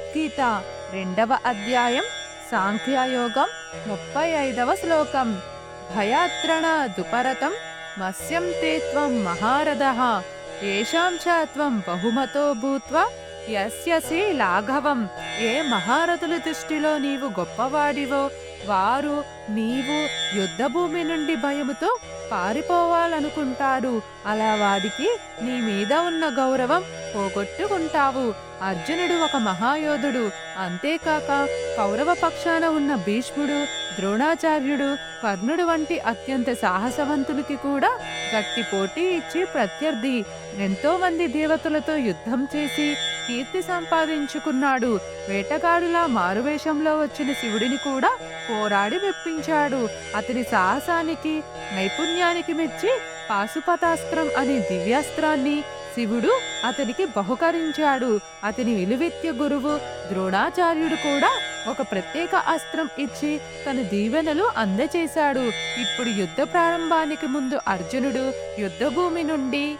భగవద్గీత రెండవ అధ్యాయం సాంఖ్యయోగం ముప్పై ఐదవ శ్లోకం. భయాత్రణ దుపరతం మత్స్యం తే త్వం మహారథః ఏషాం చ త్వం బహుమతో భూత్వా యస్యసి లాఘవం. ఏ మహారథుల దృష్టిలో నీవు గొప్పవాడివో వారు నీవు యుద్ధభూమి నుండి భయముతో పారిపోవాలనుకుంటారు. అలా వాడికి నీ మీద ఉన్న గౌరవం పోగొట్టుకుంటావు. అర్జునుడు ఒక మహాయోధుడు. అంతేకాక కౌరవ పక్షాన ఉన్న భీష్ముడు ద్రోణాచార్యుడు కర్ణుడు వంటి అత్యంత సాహసవంతునికి కూడా గట్టి పోటీ ఇచ్చి ప్రత్యర్థి. ఎంతోమంది దేవతలతో యుద్ధం చేసి కీర్తి సంపాదించుకున్నాడు. వేటగాడులా మారువేషంలో వచ్చిన శివుడిని కూడా పోరాడి మెప్పించాడు. అతని సాహసానికి నైపుణ్యానికి మెచ్చి పాశుపతాస్త్రం అనే దివ్యాస్త్రాన్ని శివుడు అతనికి బహుకరించాడు. అతని విలువెత్య గురువు ద్రోణాచార్యుడు కూడా ఒక ప్రత్యేక అస్త్రం ఇచ్చి తన దీవెనలు అందచేశాడు. ఇప్పుడు యుద్ధ ప్రారంభానికి ముందు అర్జునుడు యుద్ధభూమి నుండి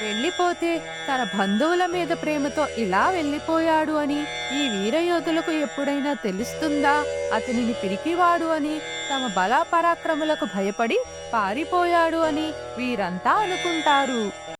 వెళ్ళిపోతే తన బంధువుల మీద ప్రేమతో ఇలా వెళ్ళిపోయాడు అని ఈ వీరయోధులకు ఎప్పుడైనా తెలుస్తుందా? అతనిని పిరికివాడు అని తమ బలాపరాక్రములకు భయపడి పారిపోయాడు అని వీరంతా అనుకుంటారు.